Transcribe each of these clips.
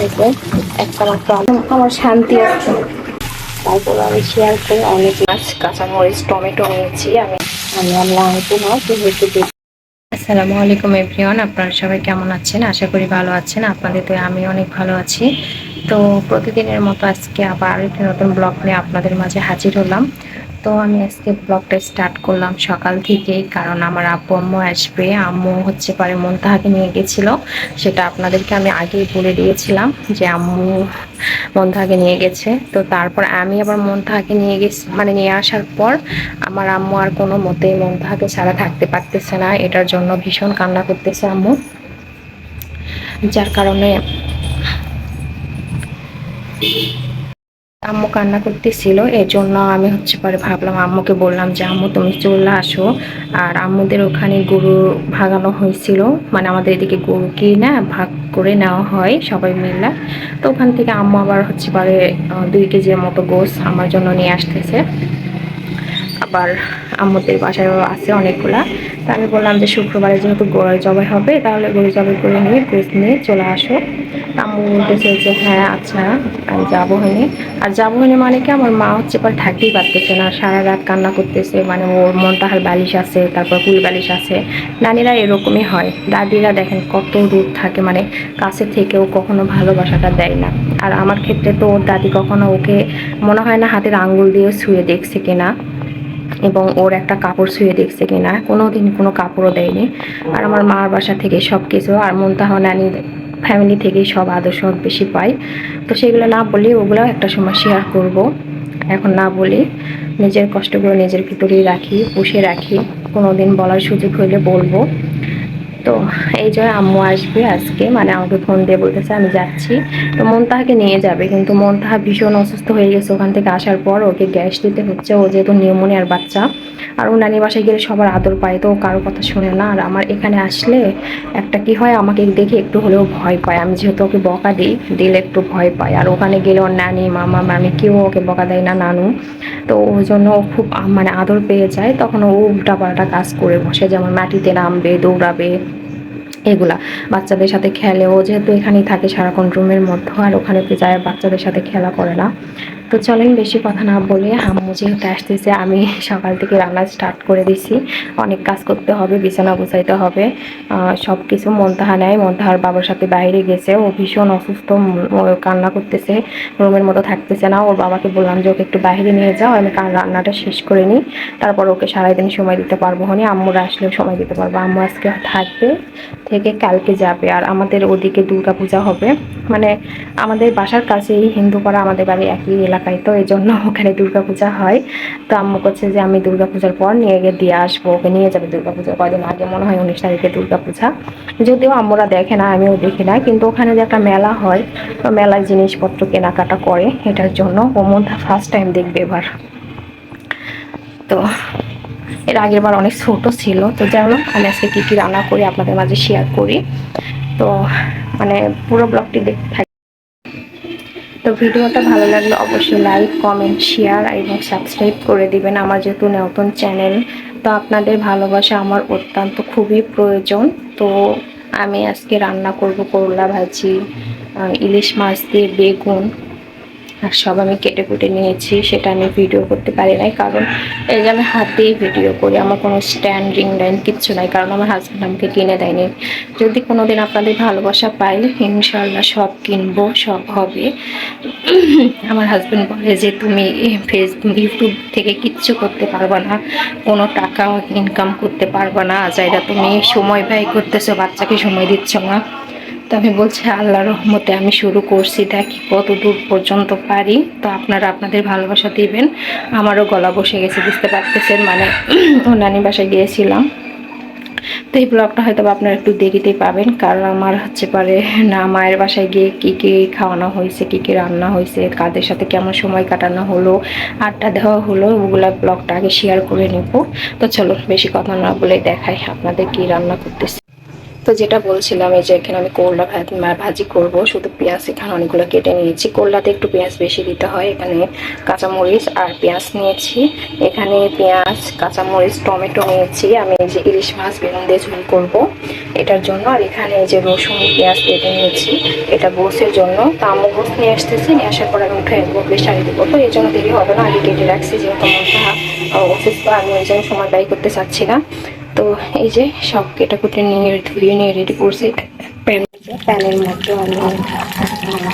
এই একটা মাত্র আমার শান্তি আছে। তারপর আমি শেয়ার করে অনেক মাছ কাঁচামরিচ টমেটো নিয়েছি। আমি আমি আর লাগবো না তো হয়তো আসসালামু আলাইকুম এভরিওয়ান আপনারা সবাই কেমন আছেন? আশা করি ভালো আছেন। আপনাদের তো আমি অনেক ভালো আছি। তো প্রতিদিনের মতো আজকে আবার একটি নতুন ব্লগ নিয়ে আপনাদের মাঝে হাজির হলাম। তো আমি আজকে ব্লগটা স্টার্ট করলাম সকাল থেকেই কারণ আমার আব্বু, আম্মু আসবে। আম্মু হচ্ছে পারে মন্তাহাকে নিয়ে গেছিল। সেটা আপনাদেরকে আমি আগেই বলে দিয়েছিলাম যে আম্মু মন্তাহাকে নিয়ে গেছে। তো তারপর আমি আবার মন্তাহাকে নিয়ে গেছি মানে নিয়ে আসার পর আমার আম্মু আর কোনো মতেই মন্তাহাকে ছাড়া থাকতে পারতেছে না। এটার জন্য ভীষণ কান্না করতেছে আম্মু। যার কারণে আম্মু কান্না করতেছিল এর জন্য আমি হচ্ছে পরে ভাবলাম আম্মুকে বললাম যে, আম্মু, তুমি চলে আসো। আর আম্মুদের ওখানে গরু ভাগানো হয়েছিল মানে আমাদের এদিকে গরু কিনা ভাগ করে নেওয়া হয় সবাই মিলে। তো ওখান থেকে আম্মু আবার হচ্ছে পরে দুই কেজির মতো গোস আমার জন্য নিয়ে আসতেছে। আবার আম্মুদের বাসায়ও আছে অনেকগুলা। তা আমি বললাম যে শুক্রবারে যেহেতু গরু জবাই হবে, তাহলে গরু জবাই করে নিয়ে গোস নিয়ে চলে আসো। তা আম্মু বলতেছে যে হ্যাঁ আচ্ছা আমি যাব হয়নি। আর যাব হয়নি মানে কি, আমার মা হচ্ছে পর থাকতেই পারতেছে না, সারা রাত কান্না করতেছে মানে ওর মনটাহার বালিশ আছে, তারপর কুল বালিশ আছে। নানিরা এরকমই হয়। দাদিরা দেখেন কত দূর থাকে মানে কাছে থেকেও কখনো ভালোবাসাটা দেয় না। আর আমার ক্ষেত্রে তো ওর দাদি কখনো ওকে মনে হয় না হাতের আঙ্গুল দিয়ে ছুঁয়ে দেখছে কিনা। এবং ওর একটা কাপড় শুয়ে দেখছে কিনা। কোনো দিন কোনো কাপড়ও দেয়নি। আর আমার মার বাসা থেকে সব কিছু আর মনতাহ নানি ফ্যামিলি থেকেই সব আদর্শ বেশি পাই। তো সেগুলো না বলি ওগুলো একটা সময় শেয়ার করব। এখন না বলি, নিজের কষ্টগুলো নিজের ভিতরেই রাখি, পুষে রাখি। কোনো দিন বলার সুযোগ হইলে বলব। তো এই যে আম্মু আসবে আজকে মানে আমাকে ফোন দিয়ে বলতেছে, আমি যাচ্ছি। তো মনতাহাকে নিয়ে যাবে, কিন্তু মনতাহা ভীষণ অসুস্থ হয়ে গেছে। ওখান থেকে আসার পর ওকে গ্যাস দিতে হচ্ছে, ও যেহেতু নিউমোনিয়ার বাচ্চা। আর ও নানি বাসায় গেলে সবার আদর পায়, তো কারও কথা শোনে না। আর আমার এখানে আসলে একটা কি হয়, আমাকে দেখে একটু হলেও ভয় পায়। আমি যেহেতু ওকে বকা দিই, দিলে একটু ভয় পায়। আর ওখানে গেলে ওর নানি, মামা, মামি কেউ ওকে বকা দেয় না, নানু। তো ওই জন্য ও খুব মানে আদর পেয়ে যায়। তখন ও উল্টাপাল্টা কাজ করে বসে, যেমন মাটিতে নামবে, দৌড়াবে। এগুলা। বাচ্চাদের সাথে খেলেও যেহেতু এখানেই থাকে সারাক্ষণ রুমের মধ্যে, আর ওখানে যায় বাচ্চাদের সাথে খেলা করে না। তো চলেন বেশি কথা না বলে আম্মু যেহেতু আসতেছে, আমি সকাল থেকে রান্না স্টার্ট করে দিছি। অনেক কাজ করতে হবে, বিছানা গুছাইতে হবে। সব কিছু মন্তাহা নেয় মন্তাহার বাবার সাথে বাইরে গেছে। ও ভীষণ অসুস্থ কান্না করতেছে, রুমের মতো থাকতেছে না। ওর বাবাকে বললাম যে, ওকে একটু বাইরে নিয়ে যাও, আমি রান্নাটা শেষ করে নিই। তারপর ওকে সারাদিন সময় দিতে পারব হনি আম্মুরা আসলেও সময় দিতে পারব। আম্মু আজকে থাকবে, থেকে কালকে যাবে। আর আমাদের ওদিকে দুর্গা পূজা হবে। মানে আমাদের বাসার কাছেই হিন্দু পাড়া আমাদের বাড়ি একই এলাকায়। তো এই জন্য ওখানে দুর্গা পূজা হয়। তো আম্মু করছে যে, আমি দুর্গা পূজার পর নিয়ে গিয়ে দিয়ে আসব, ওকে নিয়ে যাবে দুর্গা পূজা কয়দিন আগে মনে হয় উনিশ তারিখে দুর্গা পূজা যদিও আম্মুরা দেখে না, আমিও দেখি না, কিন্তু ওখানে যে একটা মেলা হয়, তো মেলায় জিনিসপত্র কেনাকাটা করে, এটার জন্য ও মধ্যে ফার্স্ট টাইম দেখবে এবার। তো এর আগের বার অনেক ছোট ছিল। তো যেমন আমি আজকে কী কী রান্না করি আপনাদের মাঝে শেয়ার করি। তো মানে পুরো ব্লগটি দেখতে ভিডিওটা ভালো লাগলে অবশ্যই লাইক কমেন্ট শেয়ার এবং সাবস্ক্রাইব করে দিবেন আমার যেহেতু নতুন চ্যানেল তো আপনাদের ভালোবাসা আমার অত্যন্ত খুবই প্রয়োজন। তো আমি আজকে রান্না করব করলা ভাজি ইলিশ মাছ দিয়ে বেগুন। আর সব আমি কেটে কুটে নিয়েছি, সেটা আমি ভিডিও করতে পারি নাই, কারণ এই যে আমি হাতেই ভিডিও করি, আমার কোনো স্ট্যান্ড রিং লাইন কিচ্ছু নাই, কারণ আমার হাজব্যান্ড আমাকে কিনে দেয়নি। যদি কোনো দিন আপনাদের ভালোবাসা পাই ইনশাল্লাহ সব কিনবো, সব হবে। আমার হাজব্যান্ড বলে যে, তুমি ফেসবুক ইউটিউব থেকে কিচ্ছু করতে পারবে না, কোনো টাকা ইনকাম করতে পারবে না, যাইরা তুমি সময় ব্যয় করতেছো, বাচ্চাকে সময় দিচ্ছ না। তো আমি বলছি আল্লাহ রহমতে আমি শুরু করছি। দেখি কত দূর পর্যন্ত পারি। তো আপনারা আপনাদের ভালোবাসা দিবেন। আমারও গলা বসে গেছে, বুঝতে পারতেছেন। মানে নানি বাসায় গিয়েছিলাম। তো এই ব্লগটা হয়তো আপনারা একটু দেরিতেই পাবেন। কারণ আমার হচ্ছে পারে না, মায়ের বাসায় গিয়ে কী কী খাওয়ানো হয়েছে, কী কী রান্না হয়েছে, কাদের সাথে কেমন সময় কাটানো হলো, আড্ডা দেওয়া হলো, ওগুলো ব্লগটা আগে শেয়ার করে নেব। তো চলো, বেশি কথা না বলে দেখাই আপনাদের কি রান্না করতেছি। তো যেটা বলছিলাম এই যে এখানে আমি করলা ভাজ- করব, শুধু পেঁয়াজ এখানে অনেকগুলো কেটে নিয়েছি। করলাতে একটু পেঁয়াজ বেশি দিতে হয় এখানে। কাঁচামরিচ আর পেঁয়াজ নিয়েছি। এখানে পেঁয়াজ, কাঁচামরিচ, টমেটো নিয়েছি। আমি এই যে ইলিশ মাছ, বেগুন দিয়ে ঝোল করব এটার জন্য। আর এখানে এই যে রসুন, পেঁয়াজ কেটে নিয়েছি। এটা গোসের জন্য। তো আমি গোস নিয়ে আসতেছি। নিয়ে আসার পর আমি উঠে গোপলে শাড়ি দেবো। তো এই জন্য দেরি হবে না। আগে কেটে রাখছি। যেহেতু অসুস্থ আমি ওই জন্য সময় ব্যয় করতে চাচ্ছি না। তো এই যে সব কেটে কুটে নিয়ে ধুয়ে নিয়ে রেডি করছি। প্যান প্যানের মধ্যে আমি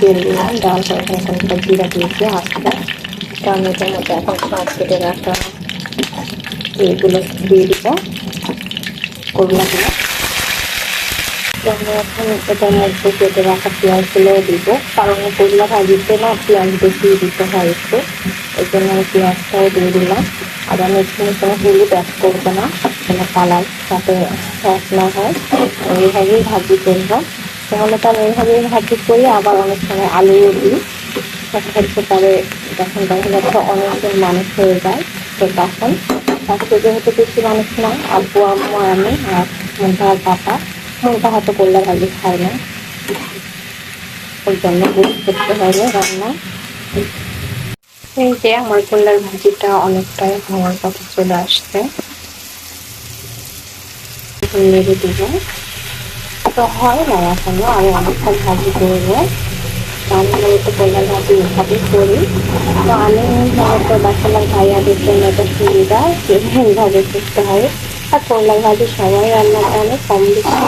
তেল দিলাম ডাল করে এখানে কিছুটা জিরা দিয়েছি, আস্তে। টমেটোর মধ্যে এখন মাছ কেটে রাখা এগুলো দিয়ে দিব করলাগুলো তো আমি এখন এটার মধ্যে কেটে রাখা পেঁয়াজগুলো দিব, কারণ করলা ভাজিতে না পেঁয়াজ বেশি দিতে হয় একটু এই জন্য আমি পেঁয়াজটাও দিয়ে দিলাম। আর আমি এখানে কোনো হলুদ অ্যাড করব না। কোনো কালার যাতে সস না হয়। এইভাবেই ভাজি করব। তাহলে তো আমি এইভাবেই ভাজি করি, আবার অনেক সময় আলুও দিই সাথে পরে যখন দেখা যাচ্ছে অনেকজন মানুষ হয়ে যায়, তো তখন আজকে যেহেতু বেশি মানুষ না, আব্বু, আম্মু, আমি আর মুন্টা আর পাপা, মুন্টা হয়তো করলে ভাজি খায় না। ওই জন্য করতে হবে রান্না। এই যে আমার কল্যার ভাজিটা অনেকটাই হওয়ার কথা চলে আসছে। এখন নেড়ে দিব তো হয় না এখনও আমি অনেকটা ভাজি করব। আমি মূলত কল্যাণ ভাজি এভাবে করি। তো আমি মূলত বাসালার ভাইয়াদের জন্য একটা সুবিধা এইভাবে করতে হয়। আর কল্যাণ ভাজি সবাই রান্না করে কম বেশি।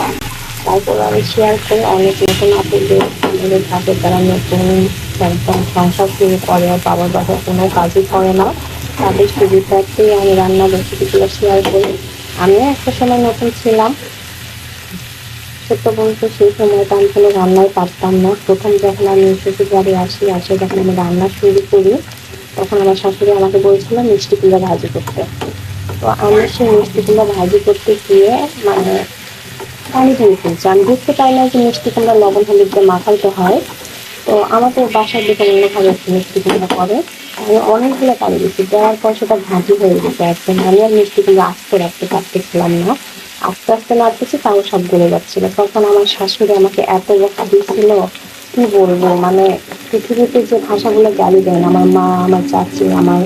তারপর আমি শেয়ার করে অনেক নতুন আপুদের আমাদের থাকে তারা নতুন একদম সংসার শুরু করে আর বাবার বাসায় কোনো কাজই করে না, তাদের সুবিধার্থেই আমি রান্নার রেসিপিগুলো শেয়ার করি। আমিও একটা সময় নতুন ছিলাম। সত্য বলতে সেই সময়টা আমি কোনো রান্নাই পারতাম না। প্রথম যখন আমি শ্বশুর বাড়ি আসি, আসে যখন আমি রান্না শুরু করি, তখন আমার শাশুড়ি আমাকে বলছিল মিষ্টি কুমড়া ভাজি করতে। তো আমি সেই মিষ্টি কুমড়া ভাজি করতে গিয়ে মানে পানি দিয়ে ফেলছি আমি বুঝতে পারি না যে মিষ্টি কুমড়া লবণ হলুদ দিয়ে মাখাইতে হয়। তো আমাদের বাসার দিকে অন্যভাবে মিষ্টি কুমড়া করে। আমি অনেকগুলো পানি দিচ্ছি দেওয়ার পর সেটা ভাজি হয়ে গেছে একদম। আমি আর মিষ্টি কুমড়া আস্তে রাখতে পারতেছিলাম না। আস্তে আস্তে নাড়তেছি, তাও সব গলে যাচ্ছিল তখন আমার শাশুড়ি আমাকে এত বকা দিয়েছিল, কি বলব? মানে পৃথিবীতে যে ভাষাগুলো গালি না, আমার মা, আমার চাচি, আমার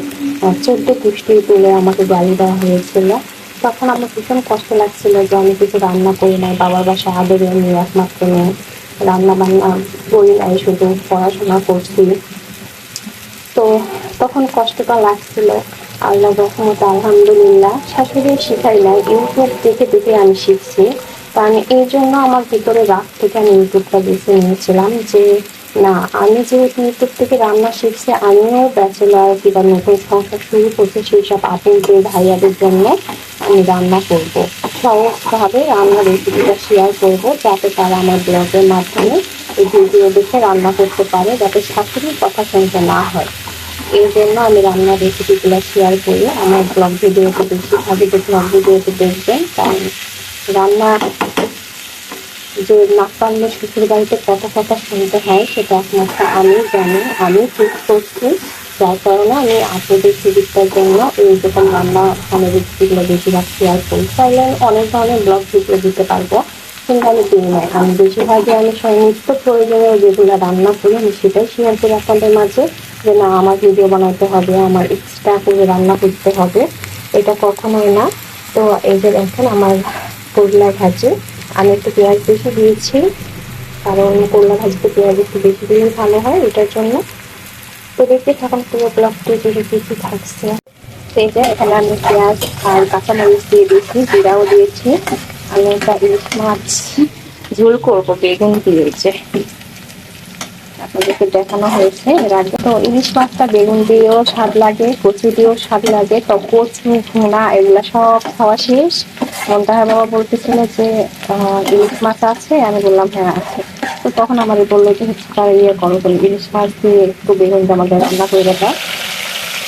চোদ্দ পুষ্টি তুলে আমাকে গালি দেওয়া হয়েছিল। তখন আমার ভীষণ কষ্ট লাগছিল যে আমি কিছু রান্না করি নাই, বাবার বাসা আদরে নিয়ে একমাত্র রান্না বান্না করি নাই, শুধু পড়াশোনা করছি। তখন কষ্টটা লাগছিল। আল্লাহ রহমত, আলহামদুলিল্লাহ। শাশুড়ি শিখাই নাই, ইউটিউব দেখে দেখে আমি শিখছি। তো আমি এই জন্য আমার ভিতরে রাগ থেকে আমি ইউটিউবটা বেছে নিয়েছিলাম যে, না, আমি যেহেতু ইউটিউব থেকে রান্না শিখছি, আমিও ব্যাচেলার কিংবা নতুন সংসার শুরু করছি, সেই সব আপুদের ভাইয়াদের জন্য আমি রান্না করব। সহজভাবে রান্নার রেসিপিটা শেয়ার করব, যাতে তারা আমার ব্লগের মাধ্যমে এই ভিডিও দেখে রান্না করতে পারে, যাতে শাশুড়ির কথা শুনতে না হয়। এই জন্য আমি রান্নার রেসিপিগুলো শেয়ার করি। আমার ব্লগ ভিডিওতে বেশিরভাগই যে ব্লগ ভিডিওতে দেখবেন কারণ রান্না যে না পারলে শ্বশুর বাড়িতে কত কথা শুনতে হয়, সেটা একমাত্র আমি জানি, আমি ঠিক করছি। যার কারণে আমি আপনাদের সুবিধার জন্য এই রকম রান্না মানে রেসিপিগুলো বেশিরভাগ শেয়ার করি। তাহলে আমি অনেক ধরনের ব্লগ ভিডিও দিতে পারব, কিন্তু আমি দিই না। আমি বেশিরভাগই আমি নিত্য প্রয়োজনীয় যেগুলো রান্না করি, আমি সেটাই শেয়ার করি আপনাদের মাঝে। যে না, আমার ভিডিও বানাতে হবে, আমার এক্সট্রা করে রান্না করতে হবে, এটা কখনোই না। তো এই যে দেখেন, আমার করলা ভাজি, আমি একটু পেঁয়াজ বেশি দিয়েছি, কারণ করলা ভাজিতে পেঁয়াজ একটু বেশি দিলে ভালো হয় এটার জন্য। তো দেখতে থাকুন, পুরো ব্লগটি যদি কিছু থাকছে। সেই যে, এখানে আমি পেঁয়াজ আর কাঁচামরিচ দিয়ে দিয়েছি, জিরাও দিয়েছি। আমি একটা ইলিশ মাছ ঝোল করব বেগুন দিয়েছে আপনাদেরকে দেখানো হয়েছে এর আগে। তো ইলিশ মাছটা বেগুন দিয়েও স্বাদ লাগে, কচু দিয়েও স্বাদ লাগে। তো কচু, ভুনা এগুলা সব খাওয়া শেষ। মন্তাহার বাবা বলতেছিল যে ইলিশ মাছ আছে? আমি বললাম হ্যাঁ আছে। তো তখন আমার বলল যে, হচ্ছে তার ইয়ে করো ইলিশ মাছ দিয়ে একটু বেগুন দিয়ে আমাদের রান্না করে দেবা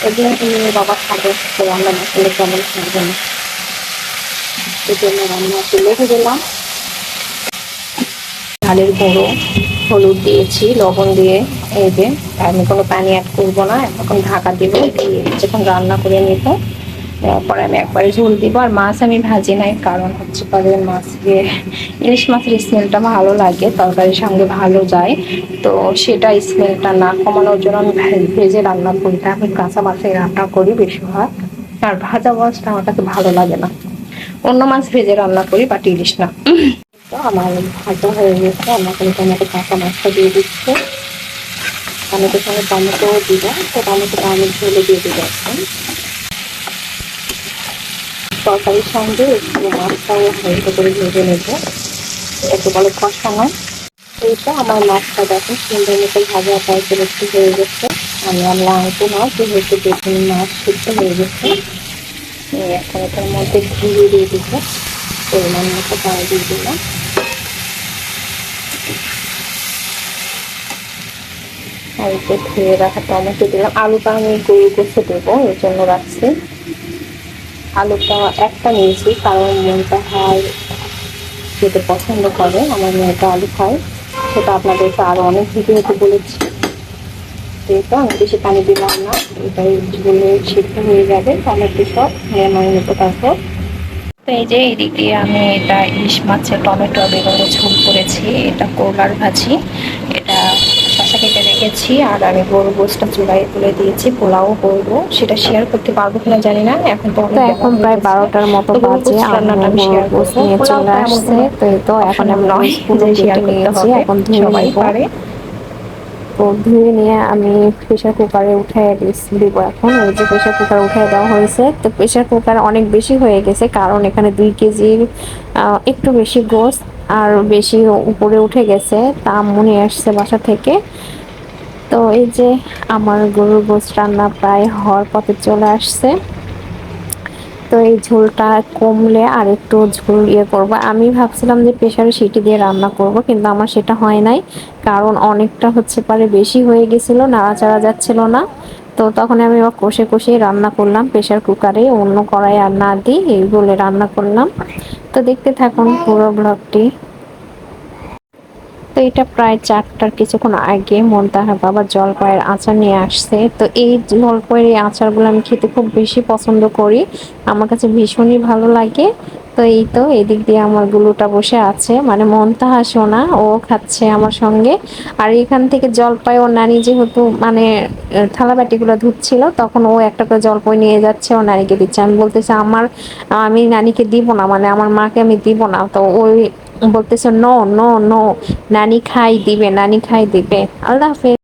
এগুলো নিয়ে বাবা খাবে, তো রান্না না করলে কেমন খাবে না। রান্না লেগে দিলাম। ঝালের গুঁড়ো হলুদ দিয়েছি, লবণ দিয়ে এই যে আমি কোনো পানি অ্যাড করব না, এখন ঢাকা দিব দিয়ে যখন রান্না করে নিব। দেওয়ার পরে আমি একবারে ঝোল দিব, আর মাছ আমি ভাজি নাই, কারণ হচ্ছে পরে মাছকে, ইলিশ মাছের স্মেলটা ভালো লাগে, তরকারির সঙ্গে ভালো যায়। তো সেটা স্মেলটা না কমানোর জন্য আমি ভেজে রান্না করি আমি কাঁচা মাছে রান্না করি বেশিরভাগ, আর ভাজা মাছটা আমার কাছে ভালো লাগে না। অন্য মাছ ভেজে রান্না করি, বাট ইলিশ না। আমার ভাজা হয়ে গেছে আমরা কিন্তু টমেটো কাঁচা মাছটা দিয়ে দিচ্ছি। টমেটোর সঙ্গে টমেটো দিব, তো টমেটোটা আমি ঝোলে দিয়ে দিব এখন তরকারির সঙ্গে একটু মাছটাও হালকা করে ভেজে নেব। একটু বলে কষানো এইটা আমার মাছটা দেখো, সুন্দর মতো ভাজা টাইপের একটু হয়ে গেছে। আমি আর লাংটো না, যেহেতু দেখুন মাছ সিদ্ধ হয়ে গেছে। এখন এটার মধ্যে ঘি দিয়ে দিব। পরিমাণ মতো পানি দিয়ে দিলাম। আর একটু ধুয়ে রাখা টমেটো দিলাম আলুটা আমি গরু গোছে দেবো, এর জন্য রাখছি। আলুটা একটা নিয়েছি, কারণ মনটা হয় খেতে পছন্দ করে, আমার মেয়েটা আলু খায়। সেটা আপনাদেরকে আরও অনেক ভিডিওতে বলেছি। যেহেতু আমি বেশি পানি দিলাম না, এটাই ঝোলে সিদ্ধ হয়ে যাবে টমেটো সব মেয়ে মতো তারপর তো এই যে এদিক আমি এটা ইলিশ মাছের টমেটো বেগুনের ঝোল করেছি, এটা করলার ভাজি। শশা কেটে রেখেছি আর আমি গরু গোসটা চুলায় তুলে দিয়েছি পোলাও করব। সেটা শেয়ার করতে পারব কিনা জানি না এখন তো এখন প্রায় বারোটার মতো বাজে রান্নাটা আমি শেয়ার করব। নিয়ে আসছে তো তো এখন আমি নয় শেয়ার করতে হবে এখন সবাই পারে। তো ধুয়ে নিয়ে আমি প্রেশার কুকারে উঠে দিব এখন এই যে প্রেশার কুকার উঠে দেওয়া হয়েছে তো প্রেশার কুকার অনেক বেশি হয়ে গেছে কারণ এখানে দুই কেজির আহ, একটু বেশি গোস আর বেশি উপরে উঠে গেছে। তা মনে আসছে বাসা থেকে। তো এই যে আমার গরুর গোস রান্না প্রায় হওয়ার পথে চলে আসছে। তো এই ঝোলটা কমলে আর একটু ঝোল ইয়ে করব। আমি ভাবছিলাম যে প্রেশারে সিটি দিয়ে রান্না করব, কিন্তু আমার সেটা হয় নাই। কারণ অনেকটা হচ্ছে পারে বেশি হয়ে গেছিল, নাড়াচাড়া যাচ্ছিল না। তো তখন আমি আবার কষে কষে রান্না করলাম প্রেশার কুকারে, অন্য কড়াই আর না দিই এই বলে রান্না করলাম। তো দেখতে থাকুন পুরো ব্লগটি তো এটা প্রায় চারটার কিছুক্ষণ আগে মন্তাহার বাবা জলপাইয়ের আচার নিয়ে আসছে। তো এই জলপাইয়ের এই আচারগুলো আমি খেতে খুব বেশি পছন্দ করি। আমার কাছে ভীষণই ভালো লাগে। তো এই তো এদিক দিয়ে আমার গুলুটা বসে আছে। মানে মন্তাহা সোনা ও খাচ্ছে আমার সঙ্গে। আর এখান থেকে জলপাই ওর নানি যেহেতু মানে আহ, থালা বাটিগুলো ধুচ্ছিল তখন ও একটা করে জলপাই নিয়ে যাচ্ছে ও নানিকে দিচ্ছে। আমি বলতেছি আমার আমি নানিকে দিব না মানে আমার মাকে আমি দিব না। তো ওই বলতেছে নো নো নো নানি খাই দিবে নানি খাই দিবে। আল্লাহ হাফেজ।